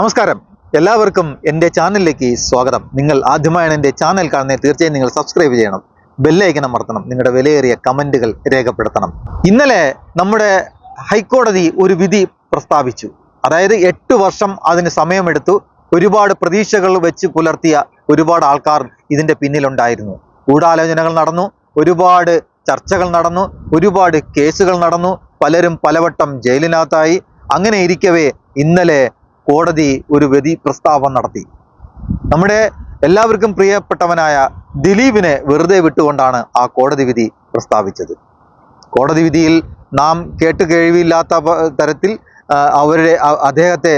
നമസ്കാരം. എല്ലാവർക്കും എന്റെ ചാനലിലേക്ക് സ്വാഗതം. നിങ്ങൾ ആദ്യമായാണ് എന്റെ ചാനൽ കാണുന്നത് തീർച്ചയായും നിങ്ങൾ സബ്സ്ക്രൈബ് ചെയ്യണം. ബെല്ലൈക്കൻ അമർത്തണം. നിങ്ങളുടെ വിലയേറിയ കമന്റുകൾ രേഖപ്പെടുത്തണം. ഇന്നലെ നമ്മുടെ ഹൈക്കോടതി ഒരു വിധി പ്രസ്താവിച്ചു. അതായത് എട്ട് വർഷം അതിന് സമയമെടുത്തു. ഒരുപാട് പ്രതീക്ഷകൾ വെച്ച് പുലർത്തിയ ഒരുപാട് ആൾക്കാർ ഇതിന്റെ പിന്നിലുണ്ടായിരുന്നു. ഗൂഢാലോചനകൾ നടന്നു. ഒരുപാട് ചർച്ചകൾ നടന്നു. ഒരുപാട് കേസുകൾ നടന്നു. പലരും പലവട്ടം ജയിലിനകത്തായി. അങ്ങനെ ഇരിക്കവേ ഇന്നലെ കോടതി ഒരു വിധി പ്രസ്താവം നടത്തി. നമ്മുടെ എല്ലാവർക്കും പ്രിയപ്പെട്ടവനായ ദിലീപിനെ വെറുതെ വിട്ടുകൊണ്ടാണ് ആ കോടതി വിധി പ്രസ്താവിച്ചത്. കോടതി വിധിയിൽ നാം കേട്ട് കേൾവിയില്ലാത്ത തരത്തിൽ അവരുടെ അദ്ദേഹത്തെ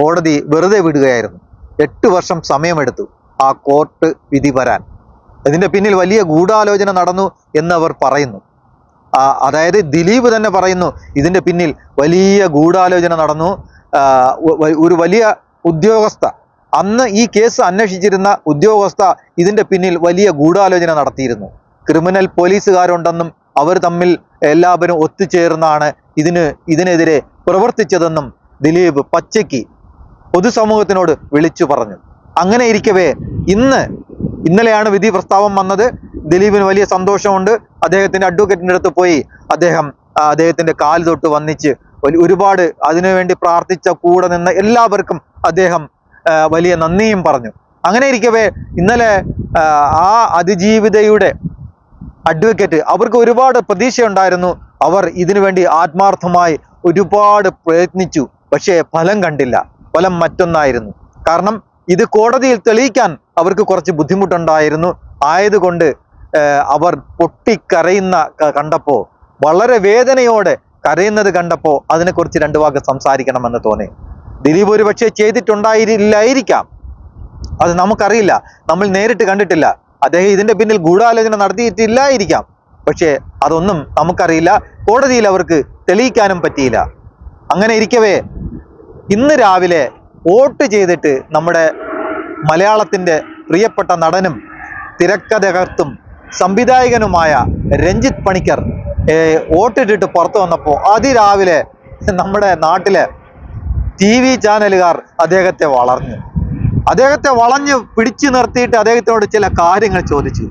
കോടതി വെറുതെ വിടുകയായിരുന്നു. എട്ട് വർഷം സമയമെടുത്തു ആ കോർട്ട് വിധി വരാൻ. ഇതിന്റെ പിന്നിൽ വലിയ ഗൂഢാലോചന നടന്നു എന്നവർ പറയുന്നു. അതായത് ദിലീപ് തന്നെ പറയുന്നു ഇതിന്റെ പിന്നിൽ വലിയ ഗൂഢാലോചന നടന്നു. ഒരു വലിയ ഉദ്യോഗസ്ഥ. അന്ന് ഈ കേസ് അന്വേഷിച്ചിരുന്ന ഉദ്യോഗസ്ഥ ഇതിന്റെ പിന്നിൽ വലിയ ഗൂഢാലോചന നടത്തിയിരുന്നു. ക്രിമിനൽ പോലീസുകാരുണ്ടെന്നും അവർ തമ്മിൽ എല്ലാവരും ഒത്തുചേർന്നാണ് ഇതിന് ഇതിനെതിരെ പ്രവർത്തിച്ചതെന്നും ദിലീപ് പച്ചയ്ക്ക് പൊതുസമൂഹത്തിനോട് വിളിച്ചു പറഞ്ഞു. അങ്ങനെ ഇരിക്കവേ ഇന്ന് ഇന്നലെയാണ് വിധി പ്രസ്താവം വന്നത്. ദിലീപിന് വലിയ സന്തോഷമുണ്ട്. അദ്ദേഹത്തിന്റെ അഡ്വക്കേറ്റിന്റെ അടുത്ത് പോയി അദ്ദേഹം അദ്ദേഹത്തിന്റെ കാൽ തൊട്ട് വന്നിച്ച് ഒരുപാട് അതിനുവേണ്ടി പ്രാർത്ഥിച്ച കൂടെ നിന്ന എല്ലാവർക്കും അദ്ദേഹം വലിയ നന്ദിയും പറഞ്ഞു. അങ്ങനെ ഇരിക്കവേ ഇന്നലെ ആ, അതിജീവിതയുടെ അഡ്വക്കേറ്റ് അവർക്ക് ഒരുപാട് പ്രതീക്ഷയുണ്ടായിരുന്നു. അവർ ഇതിനുവേണ്ടി ആത്മാർത്ഥമായി ഒരുപാട് പ്രയത്നിച്ചു. പക്ഷേ ഫലം കണ്ടില്ല. ഫലം മറ്റൊന്നായിരുന്നു. കാരണം ഇത് കോടതിയിൽ തെളിയിക്കാൻ അവർക്ക് കുറച്ച് ബുദ്ധിമുട്ടുണ്ടായിരുന്നു. ആയതുകൊണ്ട് അവർ പൊട്ടിക്കരയുന്ന കണ്ടപ്പോൾ കണ്ടപ്പോ വളരെ വേദനയോടെ കരയുന്നത് കണ്ടപ്പോൾ അതിനെക്കുറിച്ച് രണ്ടു വാക്ക് സംസാരിക്കണമെന്ന് തോന്നി. ദിലീപ് ഒരു പക്ഷേ ചെയ്തിട്ടുണ്ടായിരിക്കാം അത് നമുക്കറിയില്ല. നമ്മൾ നേരിട്ട് കണ്ടിട്ടില്ല. അദ്ദേഹം ഇതിന്റെ പിന്നിൽ ഗൂഢാലോചന നടത്തിയിട്ടില്ലായിരിക്കാം. പക്ഷേ അതൊന്നും നമുക്കറിയില്ല. കോടതിയിൽ അവർക്ക് തെളിയിക്കാനും പറ്റിയില്ല. അങ്ങനെ ഇരിക്കവേ ഇന്ന് രാവിലെ വോട്ട് ചെയ്തിട്ട് നമ്മുടെ മലയാളത്തിന്റെ പ്രിയപ്പെട്ട നടനും തിരക്കഥകർത്തും സംവിധായകനുമായ രഞ്ജിത്ത് പണിക്കർ വോട്ടിട്ടിട്ട് പുറത്തു വന്നപ്പോൾ അതിരാവിലെ നമ്മുടെ നാട്ടിലെ ടി വി ചാനലുകാർ അദ്ദേഹത്തെ വളർന്നു. അദ്ദേഹത്തെ വളഞ്ഞ് പിടിച്ചു നിർത്തിയിട്ട് അദ്ദേഹത്തിനോട് ചില കാര്യങ്ങൾ ചോദിച്ചു.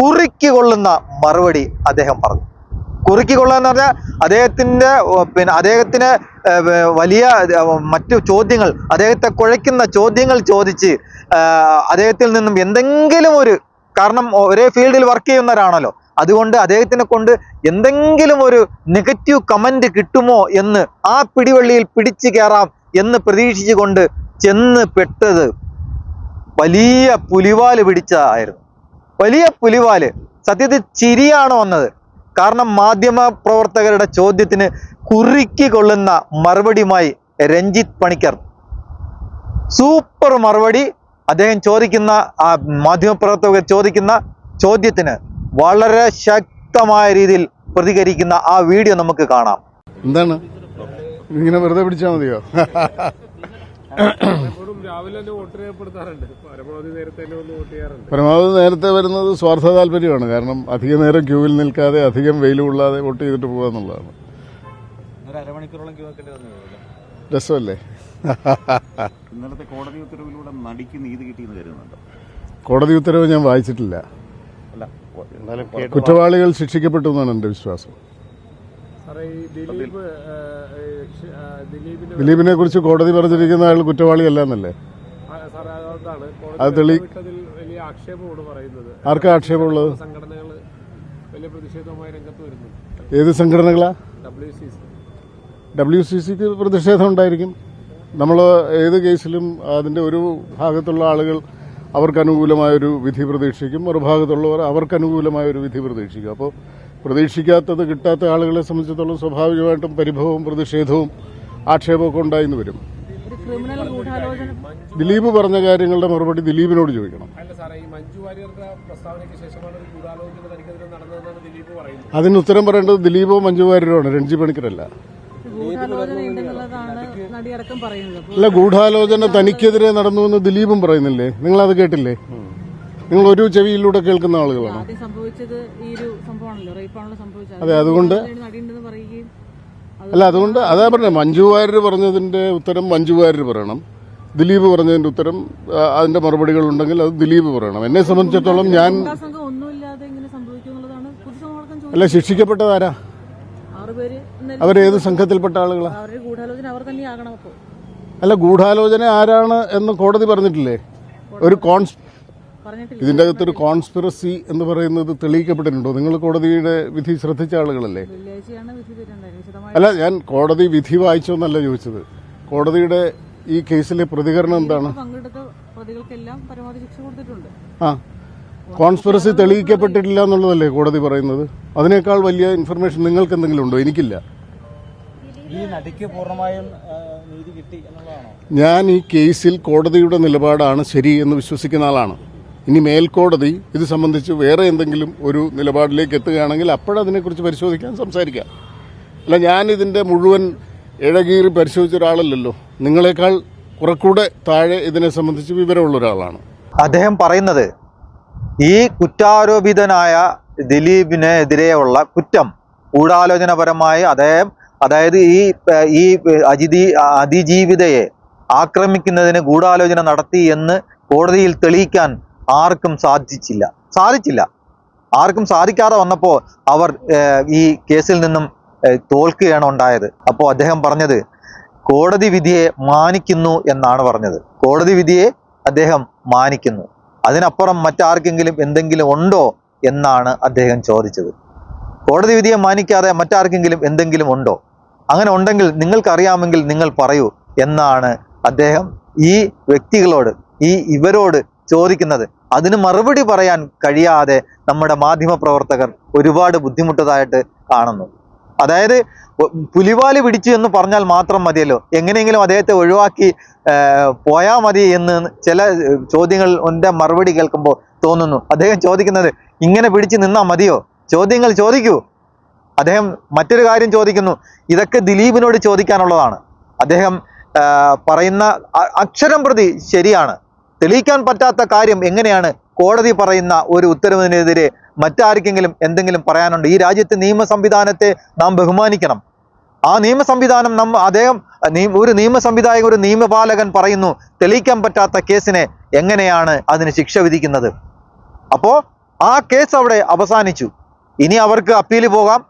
കുറുക്കി കൊള്ളുന്ന മറുപടി അദ്ദേഹം പറഞ്ഞു. കുറുക്കി കൊള്ളുക എന്ന് പറഞ്ഞാൽ അദ്ദേഹത്തിന്റെ പിന്നെ അദ്ദേഹത്തിന് വലിയ മറ്റു ചോദ്യങ്ങൾ അദ്ദേഹത്തെ കുഴയ്ക്കുന്ന ചോദ്യങ്ങൾ ചോദിച്ച് അദ്ദേഹത്തിൽ നിന്നും എന്തെങ്കിലും ഒരു കാരണം ഒരേ ഫീൽഡിൽ വർക്ക് ചെയ്യുന്നവരാണല്ലോ. അതുകൊണ്ട് അദ്ദേഹത്തിനെ കൊണ്ട് എന്തെങ്കിലും ഒരു നെഗറ്റീവ് കമന്റ് കിട്ടുമോ എന്ന് ആ പിടിവള്ളിയിൽ പിടിച്ചു കയറാം എന്ന് പ്രതീക്ഷിച്ചുകൊണ്ട് ചെന്ന് പെട്ടത് വലിയ പുലിവാൽ പിടിച്ചതായിരുന്നു. വലിയ പുലിവാൽ. സത്യത്തിൽ ചിരിയാണ് വന്നത്? കാരണം മാധ്യമ പ്രവർത്തകരുടെ ചോദ്യത്തിന് കുറുക്കി കൊള്ളുന്ന മറുപടിയുമായി രഞ്ജിത്ത് പണിക്കർ. സൂപ്പർ മറുപടി അദ്ദേഹം ചോദിക്കുന്ന ആ മാധ്യമ പ്രവർത്തകർ ചോദിക്കുന്ന ചോദ്യത്തിന് വളരെ ശക്തമായ രീതിയിൽ പ്രതികരിക്കുന്ന ആ വീഡിയോ നമുക്ക് കാണാം. എന്താണ്? ഇങ്ങനെ വെറുതെ പിടിച്ചാൽ മതിയോ? പരമാവധി നേരത്തെ തന്നെ വോട്ട് ചെയ്യാറുണ്ട്. പരമാവധി നേരത്തെ വരുന്നത് സ്വാർത്ഥ താല്പര്യമാണ്. കാരണം അധിക നേരം ക്യൂവിൽ നിൽക്കാതെ അധികം വെയിൽ കൊള്ളാതെ വോട്ട് ചെയ്തിട്ട് പോകുക എന്നുള്ളതാണ്. രസമല്ലേ? ഇന്നലത്തെ കോടതി ഉത്തരവിലൂടെ നടിക്ക് നീതി കിട്ടിയെന്ന് കരുതുന്നുണ്ടോ? കോടതി ഉത്തരവ് ഞാൻ വായിച്ചിട്ടില്ല. അല്ല എന്നാലും കുറ്റവാളികൾ ശിക്ഷിക്കപ്പെട്ടു എന്നാണ് എന്റെ വിശ്വാസം. ദിലീപിന് കുറിച്ച് കോടതി പറഞ്ഞിരിക്കുന്ന അയാൾ കുറ്റവാളിയല്ല എന്നല്ലേ? അത് കോടതി തെളി- ആർക്കാ ആക്ഷേപമുള്ളത്? ഏത് സംഘടനകളാ? ഡബ്ല്യു സി സിക്ക് പ്രതിഷേധം ഉണ്ടായിരിക്കും. നമ്മൾ ഏത് കേസിലും അതിന്റെ ഒരു ഭാഗത്തുള്ള ആളുകൾ അവർക്ക് അനുകൂലമായ ഒരു വിധി പ്രതീക്ഷിക്കും. മറുഭാഗത്തുള്ളവർ അവർക്ക് അനുകൂലമായ ഒരു വിധി പ്രതീക്ഷിക്കും. അപ്പോൾ പ്രതീക്ഷിക്കാത്തത് കിട്ടാത്ത ആളുകളെ സംബന്ധിച്ചിടത്തോളം സ്വാഭാവികമായിട്ടും പരിഭവവും പ്രതിഷേധവും ആക്ഷേപമൊക്കെ ഉണ്ടായിന്ന് വരും. ഒരു ക്രിമിനൽ ഗൂഢാലോചന ദിലീപ് പറഞ്ഞ കാര്യങ്ങളുടെ മറുപടി ദിലീപിനോട് ചോദിക്കണം. അതിന് ഉത്തരം പറയേണ്ടത് ദിലീപോ മഞ്ജു വാര്യരോ ആണ്. രഞ്ജി പണിക്കരല്ല. അല്ല ഗൂഢാലോചന തനിക്കെതിരെ നടന്നു എന്ന് ദിലീപും പറയുന്നില്ലേ? നിങ്ങൾ അത് കേട്ടില്ലേ? നിങ്ങൾ ഒരു ചെവിയിലൂടെ കേൾക്കുന്ന ആളുകളാണ്? ആദ്യം സംഭവിച്ചത് ഈ ഒരു സംഭവമാണല്ലോ. റേപ്പാണല്ലോ സംഭവിച്ചത്. അതെ, അതുകൊണ്ട് അല്ല അതുകൊണ്ട് അതാ പറഞ്ഞത്. മഞ്ജു വാര്യർ പറഞ്ഞതിന്റെ ഉത്തരം മഞ്ജു വാര്യർ പറയണം. ദിലീപ് പറഞ്ഞതിന്റെ ഉത്തരം അതിന്റെ മറുപടികൾ ഉണ്ടെങ്കിൽ അത് ദിലീപ് പറയണം. എന്നെ സംബന്ധിച്ചിടത്തോളം ഞാൻ അല്ല ശിക്ഷിക്കപ്പെട്ടതാരാ അവരേത് സംഘത്തിൽപ്പെട്ട ആളുകളാണ് അവരുടെ ഗൂഢാലോചന അവർ തന്നെയാകണം അപ്പോൾ. അല്ല ഗൂഢാലോചന ആരാണ് എന്ന് കോടതി പറഞ്ഞിട്ടില്ലേ? ഒരു കോൺസ് ഇതിന്റെ അകത്തൊരു കോൺസ്പിറസി എന്ന് പറയുന്നത് തെളിയിക്കപ്പെട്ടിട്ടുണ്ടോ? നിങ്ങൾ കോടതിയുടെ വിധി ശ്രദ്ധിച്ച ആളുകളല്ലേ? അല്ല ഞാൻ കോടതി വിധി വായിച്ചോ എന്നല്ല ചോദിച്ചത്. കോടതിയുടെ ഈ കേസിലെ പ്രതികരണം എന്താണ്? പങ്കെടുത്ത പ്രതികൾക്കെല്ലാം പരമാവധി ശിക്ഷ കൊടുത്തിട്ടുണ്ട്. ആ. കോൺസ്പിറസി തെളിയിക്കപ്പെട്ടിട്ടില്ല എന്നുള്ളതല്ലേ കോടതി പറയുന്നത്? അതിനേക്കാൾ വലിയ ഇൻഫർമേഷൻ നിങ്ങൾക്ക് എന്തെങ്കിലും ഉണ്ടോ? എനിക്കില്ല. ഈ നടിക്ക് പൂർണമായും നീതി കിട്ടി എന്നുള്ളതാണോ? ഞാൻ ഈ കേസിൽ കോടതിയുടെ നിലപാടാണ് ശരി എന്ന് വിശ്വസിക്കുന്ന ആളാണ്. ഇനി മേൽക്കോടതി ഇത് സംബന്ധിച്ച് വേറെ എന്തെങ്കിലും ഒരു നിലപാടിലേക്ക് എത്തുകയാണെങ്കിൽ അപ്പോഴതിനെക്കുറിച്ച് പരിശോധിക്കാൻ സംസാരിക്കാം. അല്ല ഞാൻ ഇതിന്റെ മുഴുവൻ ഇഴകീറി പരിശോധിച്ച ഒരാളല്ലല്ലോ. നിങ്ങളെക്കാൾ കുറെക്കൂടെ താഴെ ഇതിനെ സംബന്ധിച്ച് വിവരമുള്ള ഒരാളാണ്. അദ്ദേഹം പറയുന്നത് ഈ കുറ്റാരോപിതനായ ദിലീപിനെതിരെയുള്ള കുറ്റം ഗൂഢാലോചനപരമായി അദ്ദേഹം അതായത് ഈ ഈ അജിതി അതിജീവിതയെ ആക്രമിക്കുന്നതിന് ഗൂഢാലോചന നടത്തി എന്ന് കോടതിയിൽ തെളിയിക്കാൻ ആർക്കും സാധിച്ചില്ല. സാധിച്ചില്ല. ആർക്കും സാധിക്കാതെ വന്നപ്പോൾ അവർ ഈ കേസിൽ നിന്നും തോൽക്കുകയാണ് ഉണ്ടായത്. അപ്പോൾ അദ്ദേഹം പറഞ്ഞത് കോടതി വിധിയെ മാനിക്കുന്നു എന്നാണ് പറഞ്ഞത്. കോടതി വിധിയെ അദ്ദേഹം മാനിക്കുന്നു. അതിനപ്പുറം മറ്റാർക്കെങ്കിലും എന്തെങ്കിലും ഉണ്ടോ എന്നാണ് അദ്ദേഹം ചോദിച്ചത്. കോടതി വിധിയെ മാനിക്കാതെ മറ്റാർക്കെങ്കിലും എന്തെങ്കിലും ഉണ്ടോ? അങ്ങനെ ഉണ്ടെങ്കിൽ നിങ്ങൾക്കറിയാമെങ്കിൽ നിങ്ങൾ പറയൂ എന്നാണ് അദ്ദേഹം ഈ വ്യക്തികളോട് ഈ ഇവരോട് ചോദിക്കുന്നത്. അതിന് മറുപടി പറയാൻ കഴിയാതെ നമ്മുടെ മാധ്യമപ്രവർത്തകർ ഒരുപാട് ബുദ്ധിമുട്ടതായിട്ട് കാണുന്നു. അതായത് പുലിവാൽ പിടിച്ചു എന്ന് പറഞ്ഞാൽ മാത്രം മതിയല്ലോ. എങ്ങനെയെങ്കിലും അദ്ദേഹത്തെ ഒഴിവാക്കി പോയാൽ മതി എന്ന് ചില ചോദ്യങ്ങൾ എന്റെ മറുപടി കേൾക്കുമ്പോൾ തോന്നുന്നു. അദ്ദേഹം ചോദിക്കുന്നത് ഇങ്ങനെ പിടിച്ചു നിന്നാൽ മതിയോ? ചോദ്യങ്ങൾ ചോദിക്കൂ. അദ്ദേഹം മറ്റൊരു കാര്യം ചോദിക്കുന്നു. ഇതൊക്കെ ദിലീപിനോട് ചോദിക്കാനുള്ളതാണ്. അദ്ദേഹം പറയുന്ന അക്ഷരം പ്രതി ശരിയാണ്. തെളിയിക്കാൻ പറ്റാത്ത കാര്യം എങ്ങനെയാണ് കോടതി പറയുന്ന ഒരു ഉത്തരവിനെതിരെ മറ്റാർക്കെങ്കിലും എന്തെങ്കിലും പറയാനുണ്ട്. ഈ രാജ്യത്തെ നിയമ സംവിധാനത്തെ നാം ബഹുമാനിക്കണം. ആ നിയമ സംവിധാനം നമ്മ അദ്ദേഹം ഒരു നിയമ സംവിധായകൻ ഒരു നിയമപാലകൻ പറയുന്നു തെളിയിക്കാൻ പറ്റാത്ത കേസിനെ എങ്ങനെയാണ് അതിന് ശിക്ഷ വിധിക്കുന്നത്? അപ്പോൾ ആ കേസ് അവിടെ അവസാനിച്ചു. ഇനി അവർക്ക് അപ്പീൽ പോകാം.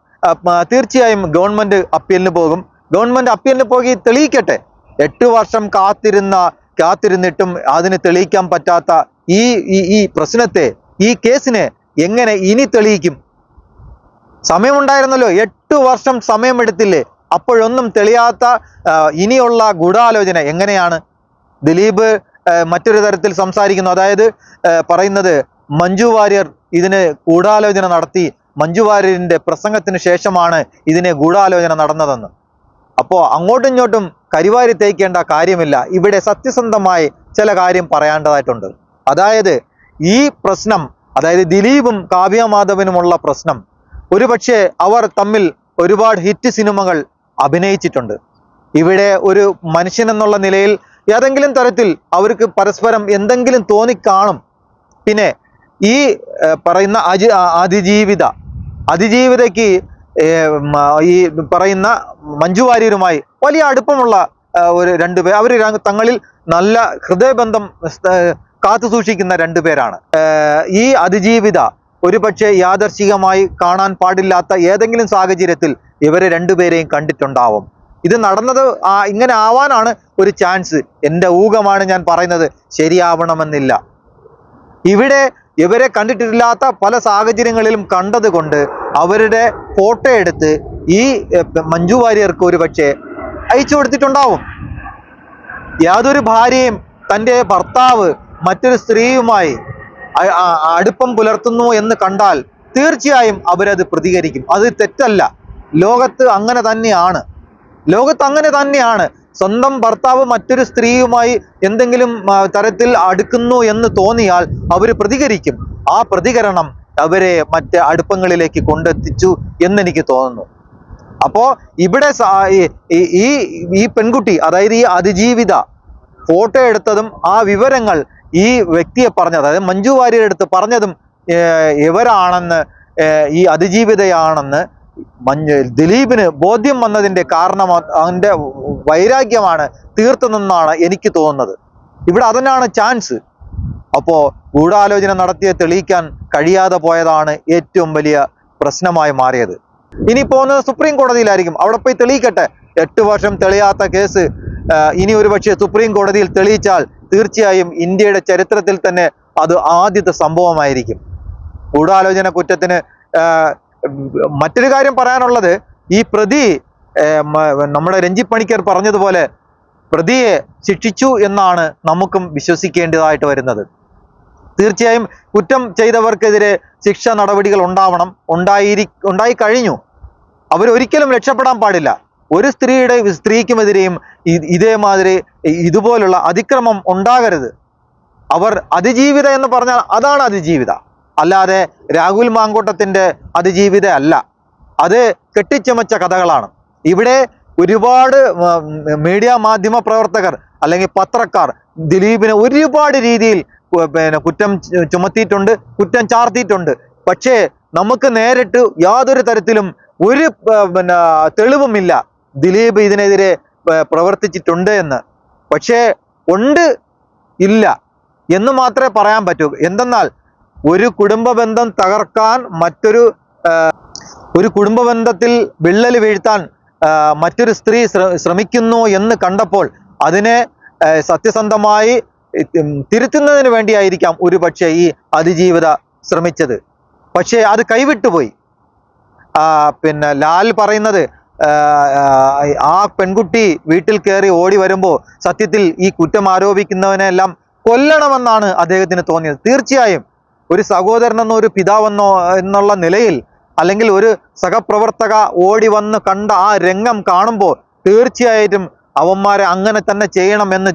തീർച്ചയായും ഗവൺമെന്റ് അപ്പീലിന് പോകും. ഗവൺമെന്റ് അപ്പീലിന് പോയി തെളിയിക്കട്ടെ. എട്ട് വർഷം കാത്തിരുന്ന കാത്തിരുന്നിട്ടും അതിന് തെളിയിക്കാൻ പറ്റാത്ത ഈ- ഈ പ്രശ്നത്തെ ഈ കേസിനെ എങ്ങനെ ഇനി തെളിയിക്കും? സമയമുണ്ടായിരുന്നല്ലോ എട്ട് വർഷം സമയമെടുത്തില്ലേ? അപ്പോഴൊന്നും തെളിയാത്ത ഇനിയുള്ള ഗൂഢാലോചന എങ്ങനെയാണ്? ദിലീപ് മറ്റൊരു തരത്തിൽ സംസാരിക്കുന്നു. അതായത് പറയുന്നത് മഞ്ജു വാര്യർ ഇതിന് ഗൂഢാലോചന നടത്തി. മഞ്ജു വാര്യരിന്റെ പ്രസംഗത്തിന് ശേഷമാണ് ഇതിന് ഗൂഢാലോചന നടന്നതെന്ന്. അപ്പോൾ അങ്ങോട്ടും ഇങ്ങോട്ടും കരിവാരി തേക്കേണ്ട കാര്യമില്ല. ഇവിടെ സത്യസന്ധമായി ചില കാര്യം പറയേണ്ടതായിട്ടുണ്ട്. അതായത് ഈ പ്രശ്നം അതായത് ദിലീപും കാവ്യ മാധവനുമുള്ള പ്രശ്നം. ഒരുപക്ഷെ അവർ തമ്മിൽ ഒരുപാട് ഹിറ്റ് സിനിമകൾ അഭിനയിച്ചിട്ടുണ്ട്. ഇവിടെ ഒരു മനുഷ്യൻ എന്നുള്ള നിലയിൽ ഏതെങ്കിലും തരത്തിൽ അവർക്ക് പരസ്പരം എന്തെങ്കിലും തോന്നിക്കാണും. പിന്നെ ഈ പറയുന്ന അജി അതിജീവിത അതിജീവിതയ്ക്ക് ഈ പറയുന്ന മഞ്ജു വാര്യരുമായി വലിയ അടുപ്പമുള്ള ഒരു രണ്ടുപേർ അവർ തങ്ങളിൽ നല്ല ഹൃദയബന്ധം കാത്തു സൂക്ഷിക്കുന്ന രണ്ടുപേരാണ് പേരാണ്. ഈ അതിജീവിത ഒരുപക്ഷെ യാദർശികമായി കാണാൻ പാടില്ലാത്ത ഏതെങ്കിലും സാഹചര്യത്തിൽ ഇവരെ രണ്ടുപേരെയും കണ്ടിട്ടുണ്ടാവും. ഇത് നടന്നത് ഇങ്ങനെ ആവാനാണ് ഒരു ചാൻസ്. എന്റെ ഊഹമാണ് ഞാൻ പറയുന്നത്. ശരിയാവണമെന്നില്ല. ഇവിടെ ഇവരെ കണ്ടിട്ടില്ലാത്ത പല സാഹചര്യങ്ങളിലും കണ്ടതുകൊണ്ട് അവരുടെ ഫോട്ടോ എടുത്ത് ഈ മഞ്ജു വാര്യർക്ക് ഒരു പക്ഷേ അയച്ചു കൊടുത്തിട്ടുണ്ടാവും. യാതൊരു ഭാര്യയും തന്റെ ഭർത്താവ് മറ്റൊരു സ്ത്രീയുമായി അടുപ്പം പുലർത്തുന്നു എന്ന് കണ്ടാൽ തീർച്ചയായും അവരത് പ്രതികരിക്കും. അത് തെറ്റല്ല. ലോകത്ത് അങ്ങനെ തന്നെയാണ്. ലോകത്ത് അങ്ങനെ തന്നെയാണ്. സ്വന്തം ഭർത്താവ് മറ്റൊരു സ്ത്രീയുമായി എന്തെങ്കിലും തരത്തിൽ അടുക്കുന്നു എന്ന് തോന്നിയാൽ അവർ പ്രതികരിക്കും. ആ പ്രതികരണം അവരെ മറ്റ് അടുപ്പങ്ങളിലേക്ക് കൊണ്ടെത്തിച്ചു എന്നെനിക്ക് തോന്നുന്നു. അപ്പോ ഇവിടെ ഈ ഈ പെൺകുട്ടി അതായത് ഈ അതിജീവിത ഫോട്ടോ എടുത്തതും ആ വിവരങ്ങൾ ഈ വ്യക്തിയെ പറഞ്ഞത് അതായത് മഞ്ജു വാര്യരുടെ അടുത്ത് പറഞ്ഞതും ഇവരാണെന്ന് ഈ അതിജീവിതയാണെന്ന് മഞ്ഞ് ദിലീപിന് ബോധ്യം വന്നതിന്റെ കാരണം അതിന്റെ വൈരാഗ്യമാണ് തീർത്തതെന്നാണ് എനിക്ക് തോന്നുന്നത്. ഇവിടെ അതിനാണ് ചാൻസ്. അപ്പോൾ ഗൂഢാലോചന നടത്തിയ തെളിയിക്കാൻ കഴിയാതെ പോയതാണ് ഏറ്റവും വലിയ പ്രശ്നമായി മാറിയത്. ഇനി പോകുന്നത് സുപ്രീം കോടതിയിലായിരിക്കും. അവിടെ പോയി തെളിയിക്കട്ടെ. എട്ട് വർഷം തെളിയാത്ത കേസ് ഇനി ഒരു പക്ഷേ സുപ്രീം കോടതിയിൽ തെളിയിച്ചാൽ തീർച്ചയായും ഇന്ത്യയുടെ ചരിത്രത്തിൽ തന്നെ അത് ആദ്യത്തെ സംഭവമായിരിക്കും. ഗൂഢാലോചന കുറ്റത്തിന് മറ്റൊരു കാര്യം പറയാനുള്ളത് ഈ പ്രതി നമ്മുടെ രഞ്ജിത് പണിക്കർ പറഞ്ഞതുപോലെ പ്രതിയെ ശിക്ഷിച്ചു എന്നാണ് നമുക്കും വിശ്വസിക്കേണ്ടതായിട്ട് വരുന്നത്. തീർച്ചയായും കുറ്റം ചെയ്തവർക്കെതിരെ ശിക്ഷ നടപടികൾ ഉണ്ടാവണം. ഉണ്ടായിരി ഉണ്ടായി കഴിഞ്ഞു അവരൊരിക്കലും രക്ഷപ്പെടാൻ പാടില്ല. ഒരു സ്ത്രീയുടെ സ്ത്രീക്കുമെതിരെയും ഇതേമാതിരി ഇതുപോലുള്ള അതിക്രമം ഉണ്ടാകരുത്. അവർ അതിജീവിത എന്ന് പറഞ്ഞാൽ അതാണ് അതിജീവിത. അല്ലാതെ രാഹുൽ മാങ്കൂട്ടത്തിന്റെ അതിജീവിത അല്ല. അത് കെട്ടിച്ചമച്ച കഥകളാണ്. ഇവിടെ ഒരുപാട് മീഡിയ മാധ്യമ പ്രവർത്തകർ അല്ലെങ്കിൽ പത്രക്കാർ ദിലീപിനെ ഒരുപാട് രീതിയിൽ പിന്നെ കുറ്റം ചുമത്തിയിട്ടുണ്ട് കുറ്റം ചാർത്തിയിട്ടുണ്ട്. പക്ഷേ നമുക്ക് നേരിട്ട് യാതൊരു തരത്തിലും ഒരു പിന്നെ തെളിവുമില്ല. ദിലീപ് ഇതിനെതിരെ പ്രവർത്തിച്ചിട്ടുണ്ട് എന്ന്. പക്ഷേ ഉണ്ട് ഇല്ല എന്ന് മാത്രമേ പറയാൻ പറ്റൂ. എന്തെന്നാൽ ഒരു കുടുംബ ബന്ധം തകർക്കാൻ മറ്റൊരു ഒരു കുടുംബ ബന്ധത്തിൽ വിള്ളൽ വീഴ്ത്താൻ മറ്റൊരു സ്ത്രീ ശ്രമിക്കുന്നു എന്ന് കണ്ടപ്പോൾ അതിനെ സത്യസന്ധമായി തിരുത്തുന്നതിന് വേണ്ടിയായിരിക്കാം ഒരു പക്ഷേ ഈ അതിജീവിത ശ്രമിച്ചത്. പക്ഷേ അത് കൈവിട്ടുപോയി. പിന്നെ ലാൽ പറയുന്നത് ആ, പെൺകുട്ടി വീട്ടിൽ കയറി ഓടി വരുമ്പോൾ സത്യത്തിൽ ഈ കുറ്റം ആരോപിക്കുന്നവനെല്ലാം കൊല്ലണമെന്നാണ് അദ്ദേഹത്തിന് തോന്നിയത്. തീർച്ചയായും ഒരു സഹോദരനെന്നോ ഒരു പിതാവെന്നോ എന്നുള്ള നിലയിൽ അല്ലെങ്കിൽ ഒരു സഹപ്രവർത്തക ഓടി വന്ന് കണ്ട ആ രംഗം കാണുമ്പോൾ തീർച്ചയായിട്ടും അവന്മാരെ അങ്ങനെ തന്നെ ചെയ്യണം എന്ന്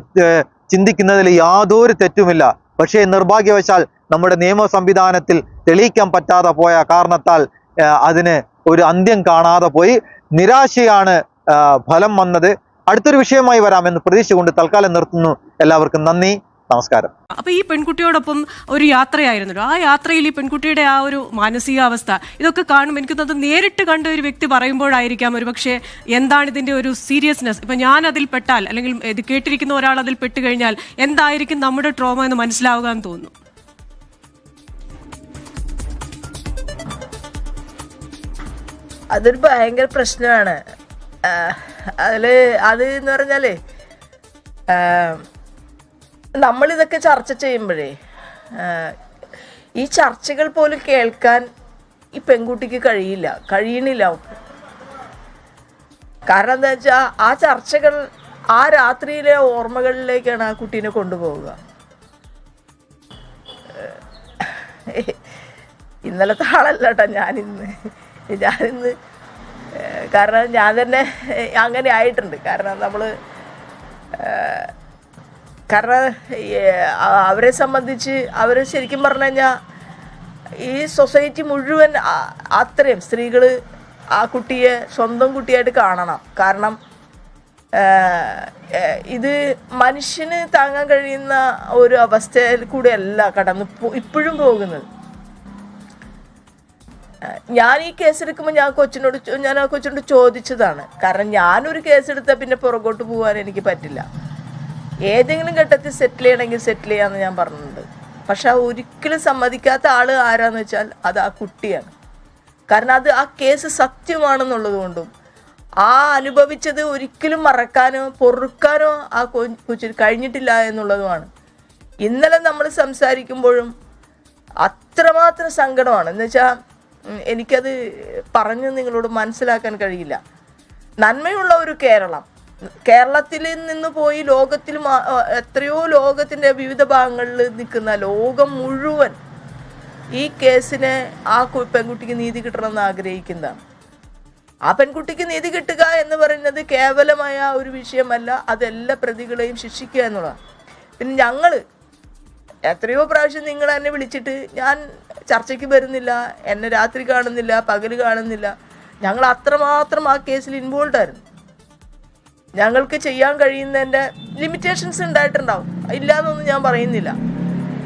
ചിന്തിക്കുന്നതിൽ യാതൊരു തെറ്റുമില്ല. പക്ഷേ നിർഭാഗ്യവശാൽ നമ്മുടെ നിയമ സംവിധാനത്തിൽ തെളിയിക്കാൻ പറ്റാതെ പോയ കാരണത്താൽ അതിന് ഒരു അന്ത്യം കാണാതെ പോയി. നിരാശയാണ് ഫലം വന്നത്. അടുത്തൊരു വിഷയമായി വരാമെന്ന് പ്രതീക്ഷിച്ചുകൊണ്ട് തൽക്കാലം നിർത്തുന്നു. എല്ലാവർക്കും നന്ദി നമസ്കാരം. അപ്പൊ ഈ പെൺകുട്ടിയോടൊപ്പം ഒരു യാത്രയായിരുന്നല്ലോ ആ യാത്രയിൽ ഈ പെൺകുട്ടിയുടെ ആ ഒരു മാനസികാവസ്ഥ ഇതൊക്കെ കാണുമ്പോൾ എനിക്ക് തോന്നുന്നത് നേരിട്ട് കണ്ട ഒരു വ്യക്തി പറയുമ്പോഴായിരിക്കാം ഒരു പക്ഷേ എന്താണ് ഇതിന്റെ ഒരു സീരിയസ്നെസ്? ഇപ്പൊ ഞാൻ അതിൽ പെട്ടാൽ അല്ലെങ്കിൽ ഇത് കേട്ടിരിക്കുന്ന ഒരാൾ അതിൽ പെട്ട് കഴിഞ്ഞാൽ എന്തായിരിക്കും നമ്മുടെ ട്രോമ എന്ന് മനസ്സിലാവുക എന്ന് തോന്നുന്നു? അതൊരു ഭയങ്കര പ്രശ്നമാണ്. അതിൽ അത് എന്ന് പറഞ്ഞാലേ ആഹ്, നമ്മളിതൊക്കെ ചർച്ച ചെയ്യുമ്പോഴേ ഈ ചർച്ചകൾ പോലും കേൾക്കാൻ ഈ പെൺകുട്ടിക്ക് കഴിയില്ല കഴിയണില്ല. കാരണം എന്താ വെച്ചാൽ ആ ചർച്ചകൾ ആ രാത്രിയിലെ ഓർമ്മകളിലേക്കാണ് ആ കുട്ടീനെ കൊണ്ടുപോവുക. ഇന്നലത്തെ ആളല്ല ഞാനിന്ന്. ഞാനിന്ന് കാരണം ഞാൻ തന്നെ അങ്ങനെ ആയിട്ടുണ്ട്. കാരണം നമ്മൾ കാരണം അവരെ സംബന്ധിച്ച് അവർ ശരിക്കും പറഞ്ഞു കഴിഞ്ഞാൽ ഈ സൊസൈറ്റി മുഴുവൻ അത്രയും സ്ത്രീകൾ ആ കുട്ടിയെ സ്വന്തം കുട്ടിയായിട്ട് കാണണം. കാരണം ഇത് മനുഷ്യന് താങ്ങാൻ കഴിയുന്ന ഒരു അവസ്ഥയിൽ കൂടെയല്ല കടന്ന് ഇപ്പോഴും പോകുന്നത്. ഞാൻ ഈ കേസെടുക്കുമ്പോൾ ഞാൻ കൊച്ചിനോട് ഞാൻ ആ കൊച്ചിനോട് ചോദിച്ചതാണ്. കാരണം ഞാനൊരു കേസെടുത്താൽ പിന്നെ പുറകോട്ട് പോകാൻ എനിക്ക് പറ്റില്ല. ഏതെങ്കിലും ഘട്ടത്തിൽ സെറ്റിൽ ചെയ്യണമെങ്കിൽ സെറ്റിൽ ചെയ്യാമെന്ന് ഞാൻ പറഞ്ഞിട്ടുണ്ട്. പക്ഷെ ആ ഒരിക്കലും സമ്മതിക്കാത്ത ആൾ ആരാന്ന് വെച്ചാൽ അത് ആ കുട്ടിയാണ്. കാരണം അത് ആ കേസ് സത്യമാണെന്നുള്ളത് കൊണ്ടും ആ അനുഭവിച്ചത് ഒരിക്കലും മറക്കാനോ പൊറുക്കാനോ ആ കൊച്ചിന് കഴിഞ്ഞിട്ടില്ല എന്നുള്ളതുമാണ്. ഇന്നലെ നമ്മൾ സംസാരിക്കുമ്പോഴും അത്രമാത്രം സങ്കടമാണ്. എന്ന് വെച്ചാൽ എനിക്കത് പറഞ്ഞ് നിങ്ങളോട് മനസ്സിലാക്കാൻ കഴിയില്ല. നന്മയുള്ള ഒരു കേരളം. കേരളത്തിൽ നിന്ന് പോയി ലോകത്തിൽ എത്രയോ ലോകത്തിന്റെ വിവിധ ഭാഗങ്ങളിൽ നിൽക്കുന്ന ലോകം മുഴുവൻ ഈ കേസിനെ ആ പെൺകുട്ടിക്ക് നീതി കിട്ടണമെന്ന് ആഗ്രഹിക്കുന്നതാണ് ആ പെൺകുട്ടിക്ക് നീതി കിട്ടുക എന്ന് പറയുന്നത് കേവലമായ ഒരു വിഷയമല്ല അതെല്ലാ പ്രതികളെയും ശിക്ഷിക്കുക എന്നുള്ളതാണ്. പിന്നെ ഞങ്ങൾ എത്രയോ പ്രാവശ്യം നിങ്ങൾ എന്നെ വിളിച്ചിട്ട് ഞാൻ ചർച്ചയ്ക്ക് വരുന്നില്ല എന്നെ രാത്രി കാണുന്നില്ല പകൽ കാണുന്നില്ല. ഞങ്ങൾ അത്രമാത്രം ആ കേസിൽ ഇൻവോൾവ് ആയിരുന്നു. ഞങ്ങൾക്ക് ചെയ്യാൻ കഴിയുന്നതിന്റെ ലിമിറ്റേഷൻസ് ഉണ്ടായിട്ടുണ്ടാവും. ഇല്ലാന്നൊന്നും ഞാൻ പറയുന്നില്ല.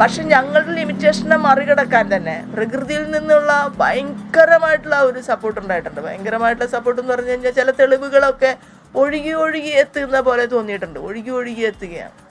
പക്ഷെ ഞങ്ങളുടെ ലിമിറ്റേഷനെ മറികടക്കാൻ തന്നെ പ്രകൃതിയിൽ നിന്നുള്ള ഭയങ്കരമായിട്ടുള്ള ഒരു സപ്പോർട്ട് ഉണ്ടായിട്ടുണ്ട്. ഭയങ്കരമായിട്ടുള്ള സപ്പോർട്ട് എന്ന് പറഞ്ഞു കഴിഞ്ഞാൽ ചില തെളിവുകളൊക്കെ ഒഴുകി ഒഴുകി എത്തുന്ന പോലെ തോന്നിയിട്ടുണ്ട്. ഒഴുകി ഒഴുകി എത്തുകയാണ്.